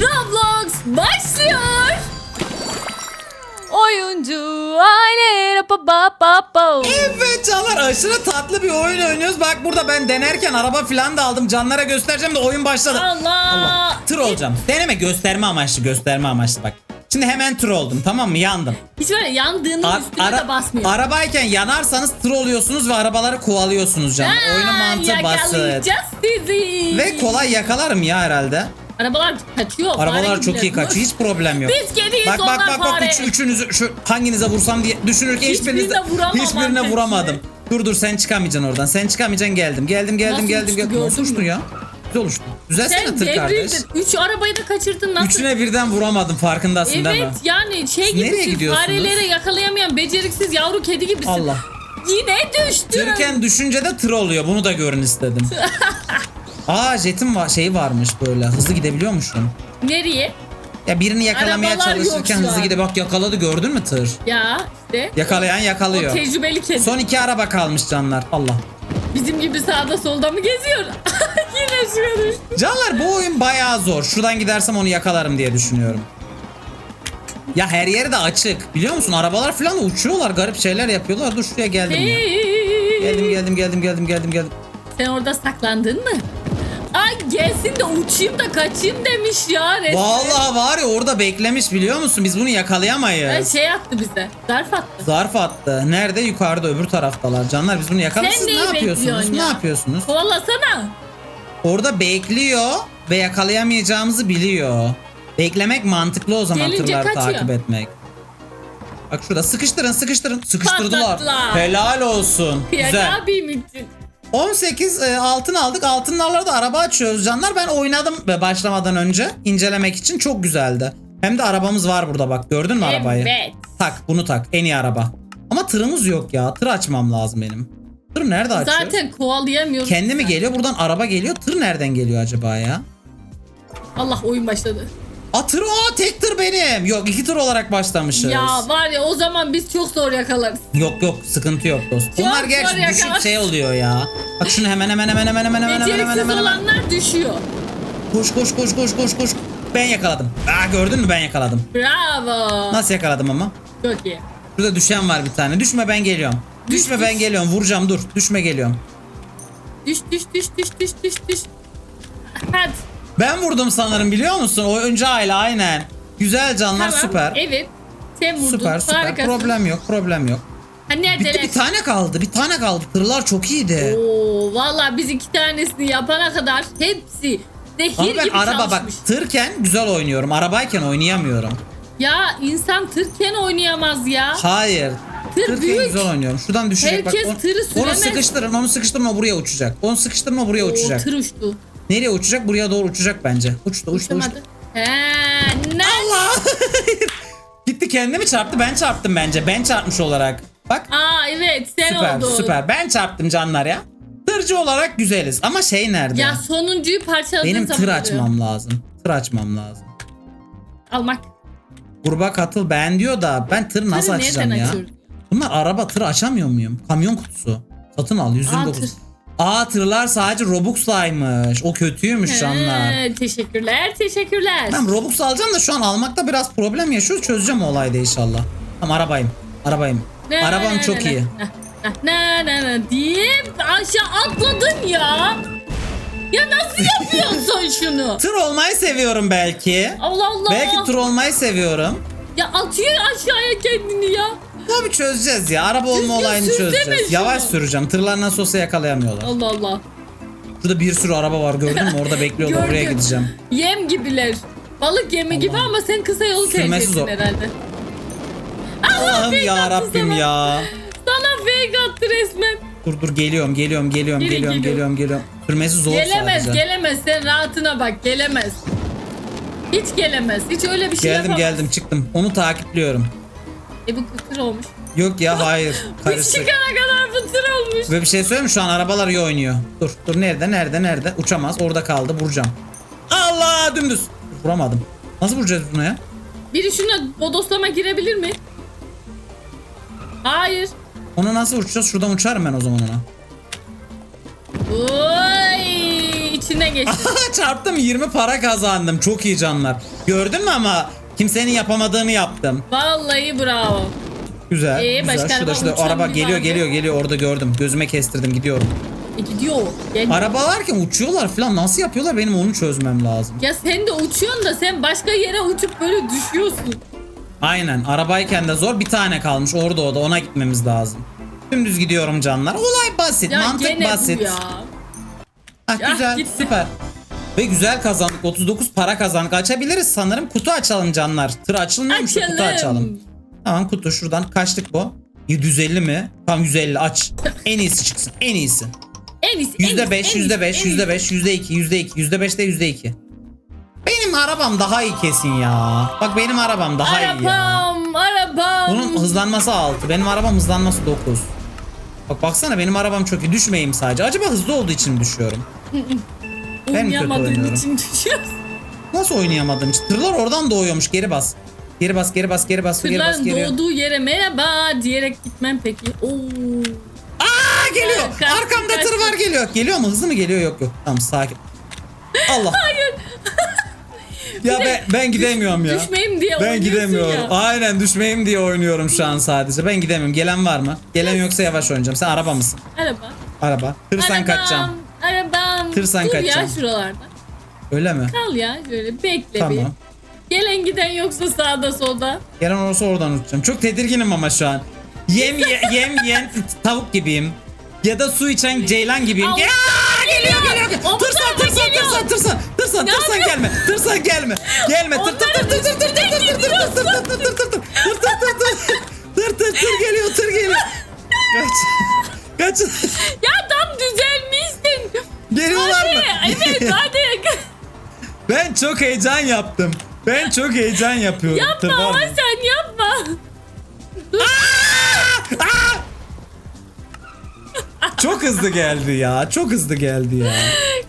Roblox başlıyor. Oyuncu aile pa pa pa pa. Evet canlar aşırı tatlı bir oyun oynuyoruz. Bak burada ben denerken araba falan da aldım. Canlara göstereceğim de oyun başladı. Allah. Tır olacağım. Deneme gösterme amaçlı gösterme amaçlı bak. Şimdi hemen tır oldum tamam mı? Yandım. Hiç böyle yandığının A- üstüne ara- de basmıyor. arabayken yanarsanız tır oluyorsunuz ve arabaları kovalıyorsunuz canım. Oyunun mantığı basit. Yakalayacağız sizi. Ve kolay yakalarım ya herhalde. Arabalar kaçıyor. Arabalar çok iyi kaçıyor. Hiç problem yok. Biz kediyiz Bak bak onlar bak bak üç, üçünüzü şu hanginize vursam diye düşünürken Hiçbirine hiçbirinize vuramam hiçbirine vuramadım. Dur dur sen çıkamayacaksın oradan. Sen çıkamayacaksın geldim. Geldim geldim Nasıl geldim uçtu, geldim. Nasıl uçtu mü? ya? Güzel uçtu. Düzelsene Sen tır kardeş. Üç arabayı da kaçırdın nasıl? Üçüne birden vuramadım farkındasın değil mi? Evet yani şey gibisin. nereye gidiyorsunuz? Fareleri yakalayamayan beceriksiz yavru kedi gibisin. Allah. Yine düştün. Tırken düşünce de tır oluyor. Bunu da görün istedim. Aa jetin var, şeyi varmış böyle. Hızlı gidebiliyormuşum. Nereye? Ya birini yakalamaya Arabalar yok çalışırken şu hızlı an. gide bak yakaladı gördün mü tır? Ya işte. Yakalayan O yakalıyor. tecrübeli kedi. Son iki araba kalmış canlar. Allah. Bizim gibi sağda solda mı geziyor? Yine şuraya düştü. Canlar bu oyun bayağı zor. Şuradan gidersem onu yakalarım diye düşünüyorum. Ya her yeri de açık. Biliyor musun? Arabalar falan uçuyorlar. Garip şeyler yapıyorlar. Dur şuraya geldim ya. Geldim geldim geldim geldim geldim geldim. Sen orada saklandın mı? Gelsin de uçayım da kaçayım demiş ya resmen. Vallahi var ya orada beklemiş biliyor musun? Biz bunu Ay, yakalayamayız. şey attı bize. Zarf attı. Zarf attı. Nerede? Yukarıda öbür taraftalar. Canlar biz bunu yakaladık. Sen ne neyi yapıyorsunuz? bekliyorsun Ne ya? yapıyorsunuz? Kovalasana. Orada bekliyor ve yakalayamayacağımızı biliyor. Beklemek mantıklı o zaman Gelince tırları kaçıyor. takip etmek. Bak şurada sıkıştırın sıkıştırın. Sıkıştırdılar. Patlattılar. Helal olsun. Güzel. abim için. 18 e, altın aldık. Altınlarla da araba açıyoruz canlar. Ben oynadım başlamadan önce incelemek için çok güzeldi. Hem de arabamız var burada bak. Gördün mü arabayı? Evet. Tak bunu tak. En iyi araba. Ama tırımız yok ya. Tır açmam lazım benim. Tır nerede açıyor? Zaten kovalayamıyoruz. Kendi mi geliyor? Buradan araba geliyor. Tır nereden geliyor acaba ya? Allah oyun başladı. A tır o tek tır benim. Yok iki tır olarak başlamışız. Ya var ya o zaman biz çok zor yakalarız. Yok yok sıkıntı yok dost. Çok Bunlar gerçi düşük şey oluyor ya. Bak şunu hemen hemen hemen hemen hemen hemen hemen hemen hemen. olanlar düşüyor. Koş koş koş koş koş koş. Ben yakaladım. Aa gördün mü ben yakaladım. Bravo. Nasıl yakaladım ama? Çok iyi. Şurada düşen var bir tane. Düşme ben geliyorum. Düşme Düş, ben düş. geliyorum. Vuracağım dur. Düşme geliyorum. Düş düş düş düş düş düş düş. Hadi. Ben vurdum sanırım biliyor musun? O önce aile aynen. Güzel canlar Tamam. süper. Evet. Sen vurdun. Süper süper. Harikasın. Problem yok problem yok. Ha Bitti neredeler? bir tane kaldı. Bir tane kaldı. Tırlar çok iyiydi. Oo, valla biz iki tanesini yapana kadar hepsi zehir Ama ben gibi araba bak çalışmış. tırken güzel oynuyorum. Arabayken oynayamıyorum. Ya insan tırken oynayamaz ya. Hayır. Tır Tırken büyük. güzel oynuyorum. Şuradan düşecek Herkes bak. tırı Onu süremez. sıkıştırın. Onu sıkıştırın o buraya uçacak. Onu sıkıştırın o buraya Oo, uçacak. tır uçtu. Nereye uçacak? Buraya doğru uçacak bence. Uçtu uçtu uçtu. He, ne? Allah! Gitti kendi mi çarptı? Ben çarptım bence. Ben çarpmış olarak. Bak Aa evet sen süper oldun. süper. Ben çarptım canlar ya. Tırcı olarak güzeliz. Ama şey nerede? Ya sonuncuyu parçaladığın Benim tır oluyor. açmam lazım. Tır açmam lazım. Almak. Gruba katıl ben diyor da ben tır nasıl Tırı açacağım ya? açıyoruz? Bunlar araba tır açamıyor muyum? Kamyon kutusu. Satın al 129. Aa, tır. Aa tırlar sadece Robux'laymış. O kötüymüş canlar. Teşekkürler teşekkürler. Ben Robux alacağım da şu an almakta biraz problem yaşıyoruz. Çözeceğim o olayda inşallah. Tamam arabayım. Arabayım. Ne, Arabam ne, çok ne, iyi. Ne ne ne diye aşağı atladın ya. Ya nasıl yapıyorsun şunu? Tır olmayı seviyorum belki. Allah Allah. Belki tır olmayı seviyorum. Ya atıyor aşağıya kendini ya. Tabii çözeceğiz ya. Araba olma Düzgün olayını çözeceğiz. şunu. Yavaş süreceğim. Tırlar nasıl olsa yakalayamıyorlar. Allah Allah. Şurada bir sürü araba var gördün mü? Orada bekliyorlar. Oraya Gördüm. gideceğim. Yem gibiler. Balık yemi gibi ama sen kısa yolu tercih Sürmesi ettin zor. herhalde. Allah'ım fake ya attı Rabbim sana. ya. Sana fake attı resmen. Dur dur geliyorum geliyorum geliyorum Geliyor, geliyorum geliyor. geliyorum geliyorum. Sürmesi zor gelemez sadece. gelemez sen rahatına bak gelemez. Hiç gelemez. Hiç öyle bir şey Geldim yapamaz. geldim çıktım. Onu takipliyorum. E bu kıtır olmuş. Yok ya hayır. Karışık. çıkana kadar fıtır olmuş. Ve bir şey söyleyeyim mi? Şu an arabalar iyi oynuyor. Dur dur nerede nerede nerede? Uçamaz. Orada kaldı. Vuracağım. Allah dümdüz. Vuramadım. Nasıl vuracağız buna ya? Biri şuna bodoslama girebilir mi? Hayır. Ona nasıl uçacağız? Şuradan uçarım ben o zaman ona. Oy, işine geçtin. Çarptım 20 para kazandım. Çok iyi canlar. Gördün mü ama kimsenin yapamadığını yaptım. Vallahi bravo. Güzel. Ee, güzel. başka Şurada araba şurada uçan araba geliyor vardı. geliyor geliyor orada gördüm. Gözüme kestirdim gidiyorum. E gidiyor. Gel. Araba varken uçuyorlar falan nasıl yapıyorlar benim onu çözmem lazım. ya sen de uçuyorsun da sen başka yere uçup böyle düşüyorsun. Aynen arabayken de zor bir tane kalmış orada o da ona gitmemiz lazım. Dümdüz gidiyorum canlar. Olay basit Ya mantık gene basit. bu ya. Ah, Ya güzel gitti. süper. Ve güzel kazandık 39 para kazandık açabiliriz sanırım kutu açalım canlar. Tır açılmıyormuş da kutu Açalım. Tamam kutu şuradan kaçlık bu? 750 mi? Tamam 150 aç. En iyisi çıksın en iyisi. En iyisi. Yüzde beş, yüzde beş, yüzde beş, yüzde iki, yüzde iki, yüzde beş de yüzde iki. Benim arabam daha iyi kesin ya. Bak benim arabam daha iyi ya. Arabam, arabam. Bunun hızlanması 6. Benim arabam hızlanması 9. Bak baksana benim arabam çok iyi. Düşmeyeyim sadece. Acaba hızlı olduğu için mi düşüyorum? ben mi kötü Oynayamadığın oynuyorum? için düşüyorsun. Nasıl oynayamadığım için? Tırlar oradan doğuyormuş. Geri bas. Geri bas, geri bas, geri bas, geri bas, Tırların geri. doğduğu yere merhaba diyerek gitmem peki. Oo. Aa geliyor. Evet, kaçtı, Arkamda tır kaçtı. var geliyor. Geliyor mu? Hızlı mı geliyor? Yok yok. Tamam sakin. Allah. Hayır. Ya ben, ben gidemiyorum ya. Düşmeyeyim diye Ben oynuyorsun gidemiyorum. ya. Aynen düşmeyeyim diye oynuyorum şu an sadece. Ben gidemiyorum. Gelen var mı? Gelen yoksa yavaş oynayacağım. Sen araba mısın? Araba. Araba. Tırsan arabam, kaçacağım. Arabam. Tırsan Dur kaçacağım. ya şuralarda. Öyle mi? Kal ya şöyle bekle bir. Tamam. Gelen giden yoksa sağda solda. Gelen olursa oradan uçacağım. Çok tedirginim ama şu an. Yem ye- yem yiyen tavuk gibiyim. Ya da su içen ceylan gibiyim. Al. Ya geliyor geliyor. Bu Tırsan tırsan geliyor. tırsan tırsan. Tırsan tırsan gelme. Tırsan gelme. Gelme. Tır tır tır tır tır tır tır tır tır tır tır tır tır tır tır tır tır tır tır tır geliyor tır geliyor. Kaç. Kaç. Ya tam düzelmişsin. Geliyorlar Hadi. mı? Evet hadi. Ben çok heyecan yaptım. Ben çok heyecan yapıyorum. Yapma var ama sen yapma. Dur. Aa! Çok hızlı geldi ya. Çok hızlı geldi ya.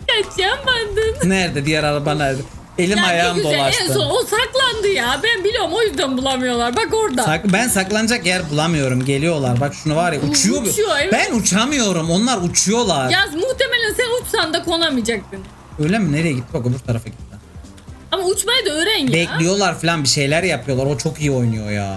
Kaçamadın. Nerede? Diğer araba nerede? Elim Ya ne ayağım güzel, En dolaştı. son o saklandı ya. Ben biliyorum o yüzden bulamıyorlar. Bak orada. Sak- ben saklanacak yer bulamıyorum. Geliyorlar. Bak şunu var ya uçuyor. Uçuyor, evet. Ben uçamıyorum. Onlar uçuyorlar. Yaz muhtemelen sen uçsan da konamayacaktın. Öyle mi? Nereye gitti? Bak öbür tarafa gitti. Ama uçmayı da öğren ya. Bekliyorlar falan bir şeyler yapıyorlar. O çok iyi oynuyor ya.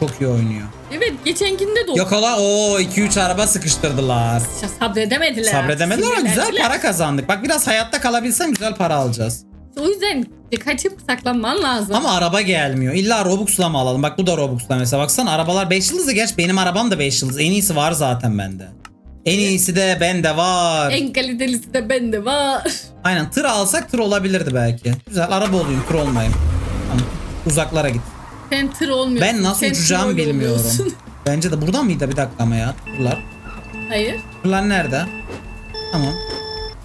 Çok iyi oynuyor. Evet geçenkinde de o. Yakala. Oo 2-3 araba sıkıştırdılar. Ya sabredemediler. Sabredemediler ama güzel Sinirlendiler. para kazandık. Bak biraz hayatta kalabilsem güzel para alacağız. O yüzden kaçıp saklanman lazım. Ama araba gelmiyor. İlla Robux'la mı alalım? Bak bu da Robux'la mesela. Baksana arabalar 5 yıldızı. Geç benim arabam da 5 yıldız. En iyisi var zaten bende. En iyisi de bende var. En kalitelisi de bende var. Aynen tır alsak tır olabilirdi belki. Güzel araba olayım tır olmayayım. Tamam. Uzaklara git. Sen tır olmuyorsun. Ben nasıl sen uçacağımı bilmiyorum. Bence de buradan mıydı bir dakika ama ya tırlar. Hayır. Tırlar nerede? Tamam.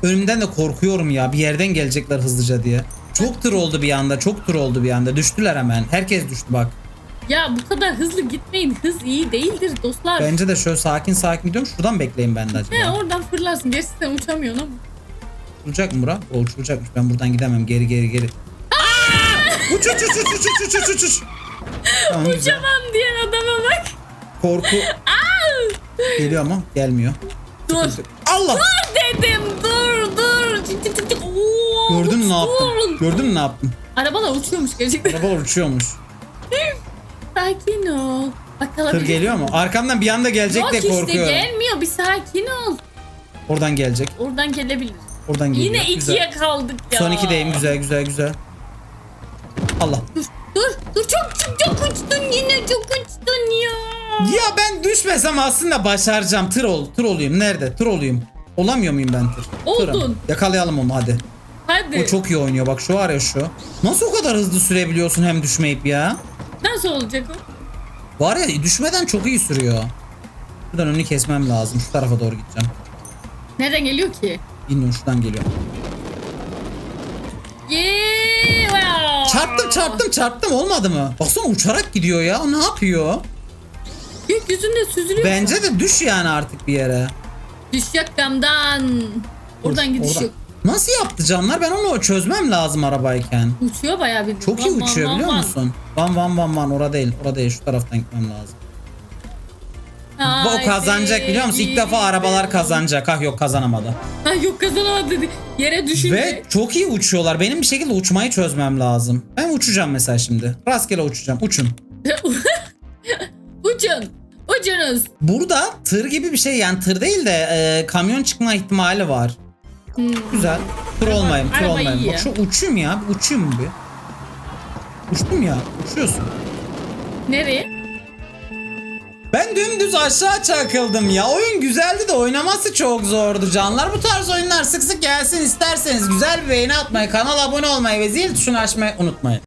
Önümden de korkuyorum ya bir yerden gelecekler hızlıca diye. Çok tır oldu bir anda çok tır oldu bir anda. Düştüler hemen. Herkes düştü bak. Ya bu kadar hızlı gitmeyin. Hız iyi değildir dostlar. Bence de şöyle sakin sakin gidiyorum. Şuradan bekleyin ben de acaba. He oradan fırlarsın. Gerçi sen uçamıyorsun ama. Uçacak mı bura? O uçuracakmış. Ben buradan gidemem. Geri geri geri. Uç uç uç uç uç uç uç uç uç. Tamam güzel. Uçamam diyen adama bak. Korku geliyor mu? Gelmiyor. Dur. Allah! Dur dedim. Dur. Mü ne yaptım? Gördün mü ne yaptım? Arabalar uçuyormuş gerçekten. Arabalar uçuyormuş. sakin ol. Bakalım. Tır geliyor mu? Arkamdan bir anda gelecek Yok de işte korkuyorum. gelmiyor. Bir sakin ol. Oradan gelecek. Oradan gelebilir. Oradan geliyor. Yine Güzel. ikiye kaldık ya. Son ikideyim. Güzel güzel güzel. Allah. Dur dur dur çok çok çok uçtun yine çok uçtun ya. Ya ben düşmesem aslında başaracağım. Tır ol. Tır olayım. Nerede? Tır olayım. Olamıyor muyum ben tır? Oldun. Tırım. Yakalayalım onu hadi. Hadi. O çok iyi oynuyor. Bak şu var ya şu. Nasıl o kadar hızlı sürebiliyorsun hem düşmeyip ya? Nasıl olacak o? Var ya düşmeden çok iyi sürüyor. Buradan önünü kesmem lazım. Şu tarafa doğru gideceğim. Nereden geliyor ki? Bilmiyorum şuradan geliyor. Yeah. Çarptım çarptım çarptım olmadı mı? Baksana uçarak gidiyor ya. O ne yapıyor? Gökyüzünde süzülüyor. Bence de düş yani artık bir yere. Düş yok damdan. Oradan gidiş oradan. yok. Nasıl yaptı canlar? Ben onu çözmem lazım arabayken. Uçuyor bayağı bir. Çok iyi Van, uçuyor van, biliyor van. musun? Van van van van orada değil. Orada değil şu taraftan gitmem lazım. O kazanacak biliyor musun? İlk defa arabalar kazanacak. Ah yok kazanamadı. Ha yok kazanamadı dedi. Yere düşünce. Ve çok iyi uçuyorlar. Benim bir şekilde uçmayı çözmem lazım. Ben uçacağım mesela şimdi. Rastgele uçacağım. Uçun. Uçun. Ucunuz. Burada tır gibi bir şey yani tır değil de e, kamyon çıkma ihtimali var. Güzel. Tır Araba- olmayayım, araba olmayayım. iyi Bak şu uçayım ya. Uçayım bir. Uçtum ya. Uçuyorsun. Nereye? Ben dümdüz aşağı çakıldım ya. Oyun güzeldi de oynaması çok zordu canlar. Bu tarz oyunlar sık sık gelsin isterseniz güzel bir beğeni atmayı, kanala abone olmayı ve zil tuşunu açmayı unutmayın.